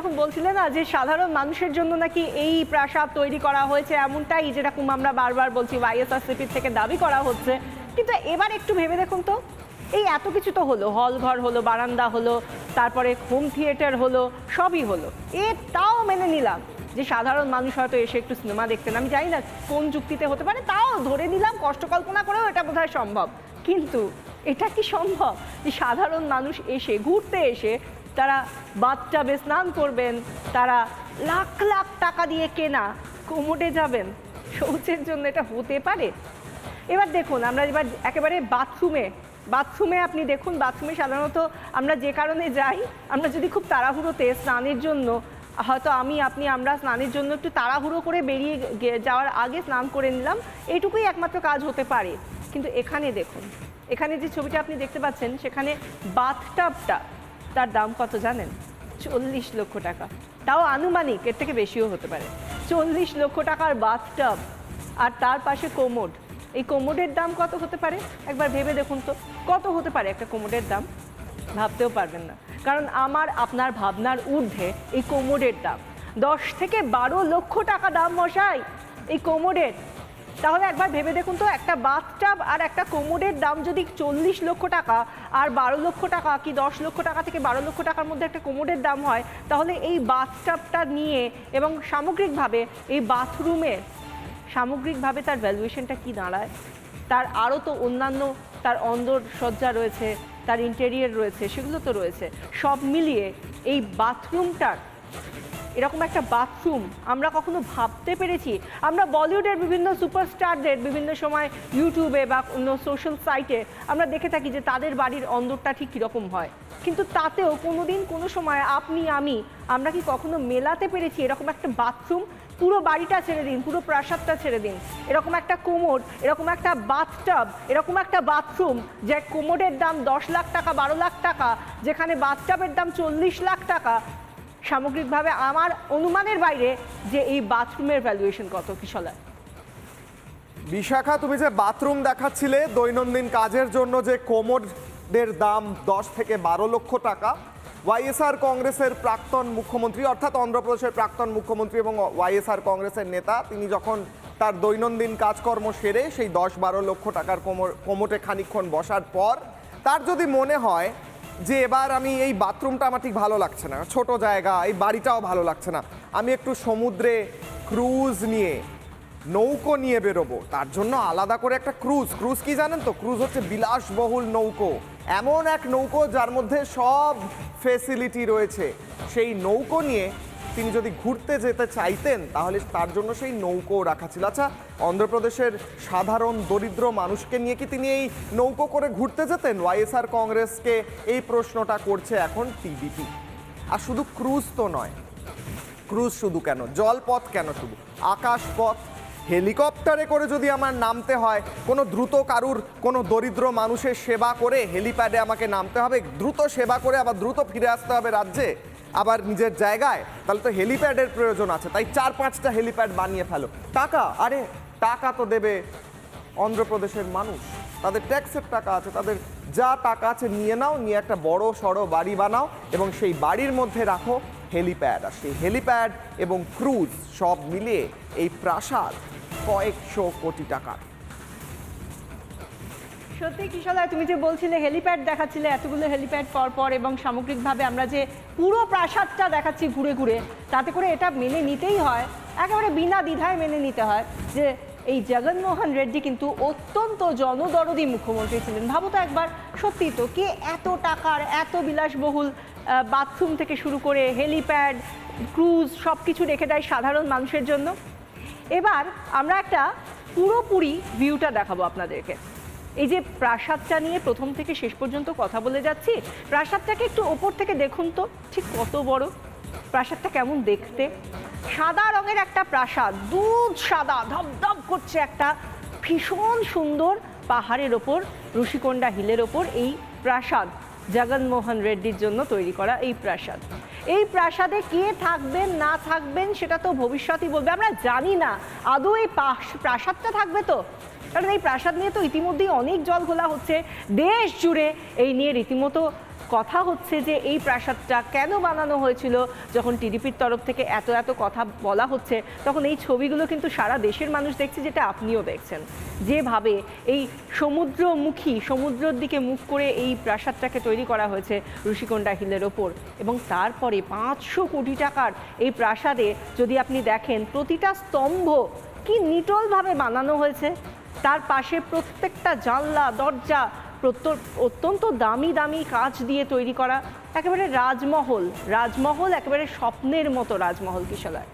এখন বলছিলে না যে সাধারণ মানুষের জন্য নাকি এই প্রাসাদ তৈরি করা হয়েছে এমনটাই যেরকম আমরা বারবার বলছি ওয়াইএসআরসিপি থেকে দাবি করা হচ্ছে। কিন্তু এবার একটু ভেবে দেখুন তো, এই এত কিছু তো হলো হল ঘর হলো, বারান্দা হলো, তারপরে হোম থিয়েটার হলো, সবই হলো। এ তাও মেনে নিলাম যে সাধারণ মানুষ হয়তো এসে একটু সিনেমা দেখতেন আমি জানি না কোন যুক্তিতে হতে পারে, তাও ধরে নিলাম, কষ্ট কল্পনা করেও এটা বোধহয় সম্ভব। কিন্তু এটা কি সম্ভব যে সাধারণ মানুষ এসে, ঘুরতে এসে তারা বাচ্চাবে স্নান করবেন, তারা লাখ লাখ টাকা দিয়ে কেনা কোমোডে যাবেন। শৌচের জন্য এটা হতে পারে? এবার দেখুন, আমরা এবার একেবারে বাথরুমে বাথরুমে আপনি দেখুন বাথরুমে সাধারণত আমরা যে কারণে যাই, আমরা যদি খুব তাড়াহুড়োতে স্নানের জন্য, হয়তো আমি, আপনি, আমরা স্নানের জন্য একটু তাড়াহুড়ো করে বেরিয়ে যাওয়ার আগে স্নান করে নিলাম, এইটুকুই একমাত্র কাজ হতে পারে। কিন্তু এখানে দেখুন, এখানে যে ছবিটা আপনি দেখতে পাচ্ছেন, সেখানে বাথটাবটা তার দাম কত জানেন? চল্লিশ লক্ষ টাকা। তাও আনুমানিক, এর থেকে বেশিও হতে পারে। চল্লিশ লক্ষ টাকার বাথটাব আর তার পাশে কোমোড এই কোমোডের দাম কত হতে পারে? একবার ভেবে দেখুন তো। কত হতে পারে একটা কোমোডের দাম? ভাবতেও পারবেন না। কারণ আমার, আপনার ভাবনার ঊর্ধ্বে এই কোমোডের দাম। দশ থেকে বারো লক্ষ টাকা দাম মশাই, এই কোমোডের তাহলে একবার ভেবে দেখুন তো, একটা বাথটাব আর একটা কোমোডের দাম যদি চল্লিশ লক্ষ টাকা আর বারো লক্ষ টাকা কি দশ লক্ষ টাকা থেকে বারো লক্ষ টাকার মধ্যে একটা কোমোডের দাম হয়, তাহলে এই বাথটাবটা নিয়ে এবং সামগ্রিকভাবে এই বাথরুমের সামগ্রিকভাবে তার ভ্যালুয়েশনটা কি দাঁড়ায়? তার আরও তো অন্যান্য, তার অন্দর সজ্জা রয়েছে, তার ইন্টেরিয়র রয়েছে, সেগুলো তো রয়েছে। সব মিলিয়ে এই বাথরুমটার এরকম একটা বাথরুম আমরা কখনো ভাবতে পেরেছি। আমরা বলিউডের বিভিন্ন সুপারস্টারদের বিভিন্ন সময় ইউটিউবে বা অন্য সোশ্যাল সাইটে আমরা দেখে থাকি যে তাদের বাড়ির অন্দরটা ঠিক কীরকম হয়। কিন্তু তাতেও কোনো দিন কোনো সময় আপনি, আমি, আমরা কি কখনো মেলাতে পেরেছি এরকম একটা বাথরুম পুরো বাড়িটা ছেড়ে দিন, পুরো প্রাসাদটা ছেড়ে দিন। এরকম একটা কোমোড এরকম একটা বাথটাব এরকম একটা বাথরুম যে কোমোডের দাম দশ লাখ টাকা, বারো লাখ টাকা, যেখানে বাথটাবের দাম চল্লিশ লাখ টাকা সামগ্রিকভাবে আমার অনুমানের বাইরে যে এই বাথরুমের ভ্যালুয়েশন কত কিশলা বিশাখা, তুমি যে বাথরুম দেখাচ্ছিলে, দৈনন্দিন কাজের জন্য যে কোমোডের দাম দশ থেকে বারো লক্ষ টাকা ওয়াইএসআর কংগ্রেসের প্রাক্তন মুখ্যমন্ত্রী, অর্থাৎ অন্ধ্রপ্রদেশের প্রাক্তন মুখ্যমন্ত্রী এবং ওয়াইএসআর কংগ্রেসের নেতা, তিনি যখন তার দৈনন্দিন কাজকর্ম সেরে সেই দশ বারো লক্ষ টাকার কোমর কোমোটে খানিকক্ষণ বসার পর, তার যদি মনে হয় যে এবার আমি এই বাথরুমটা আমার ঠিক ভালো লাগছে না। ছোট জায়গা, এই বাড়িটাও ভালো লাগছে না। আমি একটু সমুদ্রে ক্রুজ নিয়ে, নৌকো নিয়ে বেরোবো। তার জন্য আলাদা করে একটা ক্রুজ। ক্রুজ কি জানেন তো? ক্রুজ হচ্ছে বিলাসবহুল নৌকো। এমন এক নৌকো যার মধ্যে সব ফেসিলিটি রয়েছে। সেই নৌকো নিয়ে তিনি যদি ঘুরতে যেতে চাইতেন, তাহলে তার জন্য সেই নৌকো রাখা ছিল। আচ্ছা অন্ধ্রপ্রদেশের সাধারণ দরিদ্র মানুষকে নিয়ে কি তিনি এই নৌকো করে ঘুরতে যেতেন? ওয়াইএসআর কংগ্রেসকে এই প্রশ্নটা করছে এখন টিডিপি আর শুধু ক্রুজ তো নয়, ক্রুজ শুধু কেন? জলপথ কেন শুধু? আকাশপথ, হেলিকপ্টারে করে যদি আমার নামতে হয়, কোনো দ্রুত কারুর, কোনো দরিদ্র মানুষের সেবা করে হেলিপ্যাডে আমাকে নামতে হবে? দ্রুত সেবা করে আবার দ্রুত ফিরে আসতে হবে রাজ্যে? আবার নিজের জায়গায়, তাহলে তো হেলিপ্যাডের প্রয়োজন আছে। তাই চার পাঁচটা হেলিপ্যাড বানিয়ে ফেলো। টাকা? আরে, টাকা তো দেবে অন্ধ্রপ্রদেশের মানুষ। তাদের ট্যাক্সের টাকা আছে। তাদের যা টাকা আছে নিয়ে নাও, নিয়ে একটা বড় সড়ো বাড়ি বানাও এবং সেই বাড়ির মধ্যে রাখো হেলিপ্যাড আর সেই হেলিপ্যাড এবং ক্রুজ সব মিলিয়ে এই প্রাসাদ কয়েকশো কোটি টাকার। সত্যি কিশলায় তুমি যে বলছিলে হেলিপ্যাড দেখাচ্ছিলে, এতগুলো হেলিপ্যাড পর পর এবং সামগ্রিকভাবে আমরা যে পুরো প্রাসাদটা দেখাচ্ছি ঘুরে ঘুরে, তাতে করে এটা মেনে নিতেই হয়, একেবারে বিনা দ্বিধায় মেনে নিতে হয় যে এই জগনমোহন রেড্ডি কিন্তু অত্যন্ত জনদরদি মুখ্যমন্ত্রী ছিলেন। ভাবো তো একবার, সত্যি তো কে এত টাকার, এত বিলাসবহুল বাথরুম থেকে শুরু করে হেলিপ্যাড ক্রুজ সব কিছু রেখে দেয় সাধারণ মানুষের জন্য? এবার আমরা একটা পুরোপুরি ভিউটা দেখাবো আপনাদেরকে। এই যে প্রাসাদটা নিয়ে প্রথম থেকে শেষ পর্যন্ত কথা বলে যাচ্ছি, প্রাসাদটাকে একটু ওপর থেকে দেখুন তো, ঠিক কত বড়? প্রাসাদটা কেমন দেখতে? সাদা রঙের একটা প্রাসাদ, দুধ সাদা ধপধপ করছে একটা ভীষণ সুন্দর পাহাড়ের ওপর ঋষিকোণ্ডা হিলের ওপর এই প্রাসাদ, জগনমোহন রেড্ডির জন্য তৈরি করা এই প্রাসাদ। এই প্রাসাদে কে থাকবেন, না থাকবেন সেটা তো ভবিষ্যতই বলবে, আমরা জানি না। আদৌ এই প্রাসাদটা থাকবে তো? কারণ এই প্রাসাদ নিয়ে তো ইতিমধ্যেই অনেক জল ঘোলা হচ্ছে। দেশ জুড়ে এই নিয়ে রীতিমতো কথা হচ্ছে যে এই প্রাসাদটা কেন বানানো হয়েছিল, যখন টিডিপির তরফ থেকে এত এত কথা বলা হচ্ছে, তখন এই ছবিগুলো কিন্তু সারা দেশের মানুষ দেখছে যেটা আপনিও দেখছেন। যেভাবে এই সমুদ্রমুখী, সমুদ্রের দিকে মুখ করে এই প্রাসাদটাকে তৈরি করা হয়েছে ঋষিকোণ্ডা হিলের ওপর এবং তারপরে পাঁচশো কোটি টাকার এই প্রাসাদে যদি আপনি দেখেন, প্রতিটা স্তম্ভ কি নিটলভাবে বানানো হয়েছে। তার পাশে প্রত্যেকটা জানলা, দরজা অত্যন্ত দামি দামি কাজ দিয়ে তৈরি করা একেবারে রাজমহল। রাজমহল একেবারে স্বপ্নের মতো রাজমহল কিশলায়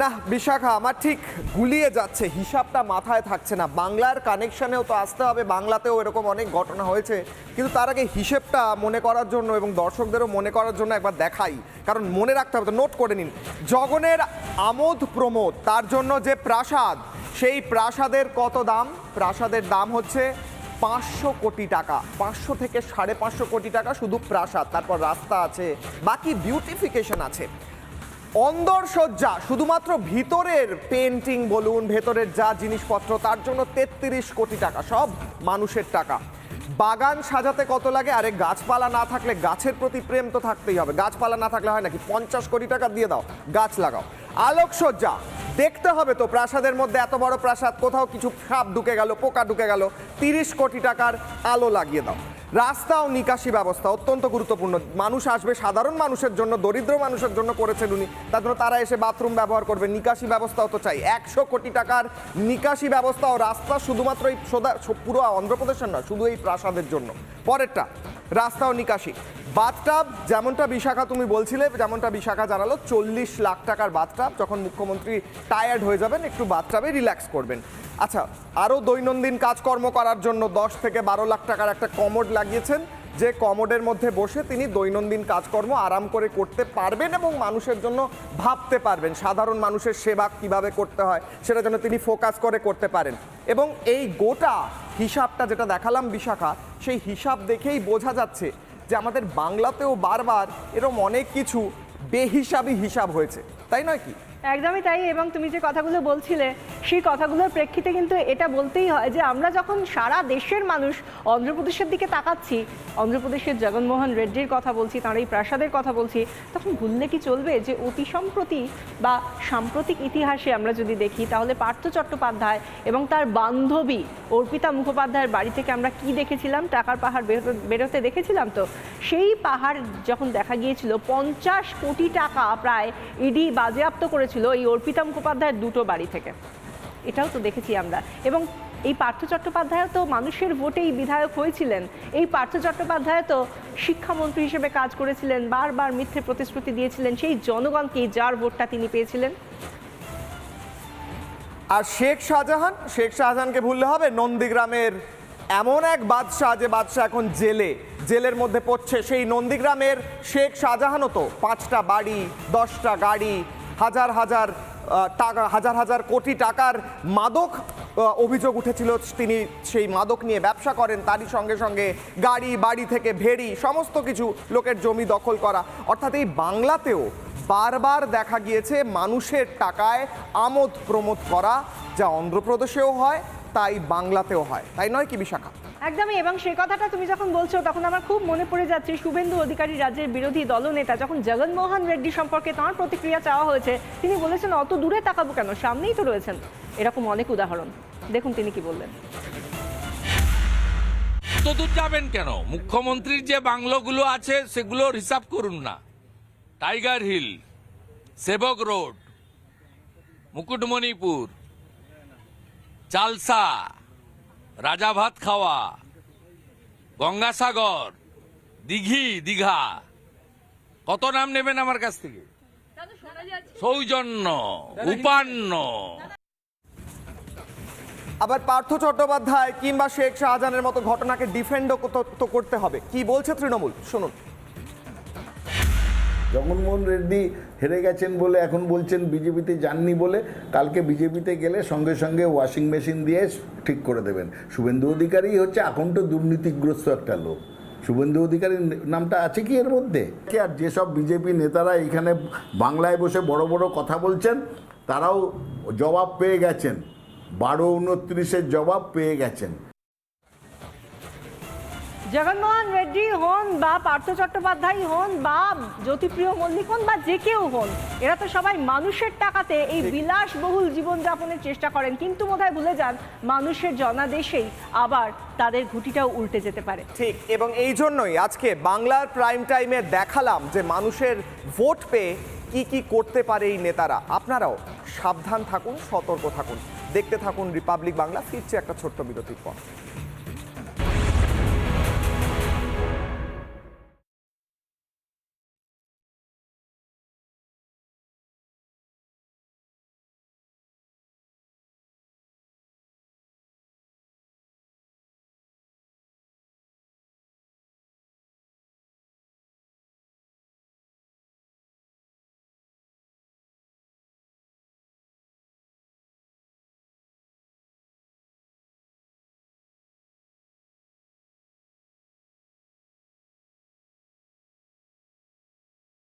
না, বিশাখা, আমার ঠিক গুলিয়ে যাচ্ছে, হিসাবটা মাথায় থাকছে না। বাংলার কানেকশনেও তো আসতে হবে, বাংলাতেও এরকম অনেক ঘটনা হয়েছে। কিন্তু তার আগে হিসেবটা মনে করার জন্য এবং দর্শকদেরও মনে করার জন্য একবার দেখাই। কারণ মনে রাখতে হবে, তো নোট করে নিন। জগনের আমোদ প্রমোদ, তার জন্য যে প্রাসাদ সেই প্রাসাদের কত দাম? প্রাসাদের দাম হচ্ছে পাঁচশো কোটি টাকা। পাঁচশো থেকে সাড়ে পাঁচশো কোটি টাকা শুধু প্রাসাদ। তারপর রাস্তা আছে, বাকি বিউটিফিকেশন আছে। অন্দরসজ্জা শুধুমাত্র ভিতরের পেন্টিং বলুন, ভেতরের যা জিনিসপত্র, তার জন্য তেত্রিশ কোটি টাকা, সব মানুষের টাকা। বাগান সাজাতে কত লাগে? আরে গাছপালা না থাকলে গাছের প্রতি প্রেম তো থাকতেই হবে। গাছপালা না থাকলে হয় নাকি পঞ্চাশ কোটি টাকা দিয়ে দাও, গাছ লাগাও। আলোকসজ্জা দেখতে হবে তো, প্রাসাদের মধ্যে এত বড় প্রাসাদ, কোথাও কিছু সাপ ঢুকে গেল, পোকা ঢুকে গেল, তিরিশ কোটি টাকার আলো লাগিয়ে দাও। রাস্তা ও নিকাশি ব্যবস্থা, অত্যন্ত গুরুত্বপূর্ণ। মানুষ আসবে, সাধারণ মানুষের জন্য, দরিদ্র মানুষের জন্য করেছেন উনি। তার জন্য তারা এসে বাথরুম ব্যবহার করবে, নিকাশি ব্যবস্থাও তো চাই। একশো কোটি টাকার নিকাশি ব্যবস্থা ও রাস্তা শুধুমাত্র এই সোদা- পুরো অন্ধ্রপ্রদেশের নয়, শুধু এই প্রাসাদের জন্য। পরেরটা রাস্তা ও নিকাশি। বাথটাব, যেমনটা বিশাখা তুমি বলছিলে, যেমনটা বিশাখা জানালো, চল্লিশ লাখ টাকার বাথটাব। যখন মুখ্যমন্ত্রী টায়ার্ড হয়ে যাবেন, একটু বাথটাবে রিল্যাক্স করবেন। আচ্ছা আরও দৈনন্দিন কাজকর্ম করার জন্য দশ থেকে বারো লাখ টাকার একটা কমোড লাগিয়েছেন। যে কমোডের মধ্যে বসে তিনি দৈনন্দিন কাজকর্ম আরাম করে করতে পারবেন এবং মানুষের জন্য ভাবতে পারবেন, সাধারণ মানুষের সেবা কীভাবে করতে হয়, সেটা যেন তিনি ফোকাস করে করতে পারেন। এবং এই গোটা হিসাবটা যেটা দেখালাম বিশাখা, সেই হিসাব দেখেই বোঝা যাচ্ছে যে আমাদের বাংলাতেও বারবার এরম অনেক কিছু বেহিসাবি হিসাব হয়েছে। তাই নয় কি? একদমই তাই এবং তুমি যে কথাগুলো বলছিলে সেই কথাগুলোর প্রেক্ষিতে কিন্তু এটা বলতেই হয় যে আমরা যখন সারা দেশের মানুষ অন্ধ্রপ্রদেশের দিকে তাকাচ্ছি, অন্ধ্রপ্রদেশের জগনমোহন রেড্ডির কথা বলছি, তাঁর এই প্রাসাদের কথা বলছি, তখন ভুললে কি চলবে যে অতি সম্প্রতি বা সাম্প্রতিক ইতিহাসে আমরা যদি দেখি, তাহলে পার্থ চট্টোপাধ্যায় এবং তার বান্ধবী অর্পিতা মুখোপাধ্যায়ের বাড়ি থেকে আমরা কি দেখেছিলাম? টাকার পাহাড় বেরোতে- দেখেছিলাম তো? সেই পাহাড় যখন দেখা গিয়েছিল, পঞ্চাশ কোটি টাকা প্রায় ইডি বাজেয়াপ্ত করেছিল এই অর্পিতা মুখোপাধ্যায়ের দুটো বাড়ি থেকে। এটাও তো দেখেছি আমরা। এবং এই পার্থ চট্টোপাধ্যায় তো মানুষের ভোটেই বিধায়ক হয়েছিলেন। এই পার্থ চট্টোপাধ্যায় তো শিক্ষামন্ত্রী হিসেবে কাজ করেছিলেন, বারবার মিথ্যে প্রতিশ্রুতি দিয়েছিলেন, সেই জনগণকে যার ভোটটা তিনি পেয়েছিলেন? আর শেখ শাহজাহান? শেখ শাহজাহানকে ভুললে হবে? নন্দীগ্রামের এমন এক বাদশাহ যে বাদশাহ এখন জেলে, জেলের মধ্যে পড়ছে। সেই নন্দীগ্রামের শেখ শাহজাহানও তো পাঁচটা বাড়ি, দশটা গাড়ি, হাজার হাজার টাকা, হাজার হাজার কোটি টাকার মাদক অভিযোগ উঠেছিল তিনি সেই মাদক নিয়ে ব্যবসা করেন, তারই সঙ্গে সঙ্গে গাড়ি, বাড়ি থেকে ভেড়ি, সমস্ত কিছু লোকের জমি দখল করা। অর্থাৎ এই বাংলাতেও বারবার দেখা গিয়েছে মানুষের টাকায় আমোদ প্রমোদ করা, যা অন্ধ্রপ্রদেশেও হয়, তাই বাংলাতেও হয়। তাই নয় কি, বিশাখা? একদমই, এবং সেই কথাটা তুমি যখন বলছো, তখন আমার খুব মনে পড়ে যাচ্ছে শুভেন্দু অধিকারী রাজ্যের বিরোধী দলনেতা যখন জগনমোহন রেড্ডি সম্পর্কে তাঁর প্রতিক্রিয়া চাওয়া হয়েছে, তিনি বলেছেন, অত দূরে তাকাবো কেন? সামনেই তো রয়েছেন। এরকম অনেক উদাহরণ। দেখুন তিনি কি বললেন। দূর যাবেন কেন? মুখ্যমন্ত্রীর যে বাংলোগুলো আছে সেগুলোর হিসাব করুন না। Tiger Hill, Sevoke road, Mukutmanipur, Chalsa. Rajabhat খাওয়া, গঙ্গাসাগর, দিঘি, দীঘা। কত নাম নেবেন আমার কাছ থেকে? সৌজন্য, উপান্ন। আবার পার্থ চট্টোপাধ্যায় কিংবা শেখ শাহজাহানের মতো ঘটনাকে ডিফেন্ডও করতে হবে। কি বলছে তৃণমূল? শুনুন। জগনমোহন রেড্ডি হেরে গেছেন বলে এখন বলছেন বিজেপিতে যাননি বলে, কালকে বিজেপিতে গেলে সঙ্গে সঙ্গে ওয়াশিং মেশিন দিয়ে ঠিক করে দেবেন। শুভেন্দু অধিকারী হচ্ছে আকণ্ঠ দুর্নীতিগ্রস্ত একটা লোক। শুভেন্দু অধিকারীর নামটা আছে কি এর মধ্যে? আর যেসব বিজেপি নেতারা এখানে বাংলায় বসে বড় বড় কথা বলছেন, তারাও জবাব পেয়ে গেছেন। বারো উনত্রিশের জবাব পেয়ে গেছেন। জগনমোহন রেড্ডি হন বা পার্থ চট্টোপাধ্যায় হন বা জ্যোতিপ্রিয় মল্লিক হন বা যে কেউ হন এরা তো সবাই মানুষের টাকাতে এই বিলাসবহুল জীবনযাপনের চেষ্টা করেন। কিন্তু বোধহয় ভুলে যান মানুষের জনাদেশেই আবার তাদের ঘুটিটাও উল্টে যেতে পারে। ঠিক এবং এই জন্যই আজকে বাংলার প্রাইম টাইমে দেখালাম যে মানুষের ভোট পেয়ে কি কি করতে পারে এই নেতারা। আপনারাও সাবধান থাকুন সতর্ক থাকুন। দেখতে থাকুন রিপাবলিক বাংলা ফিরছে একটা ছোট্ট বিরতির পর।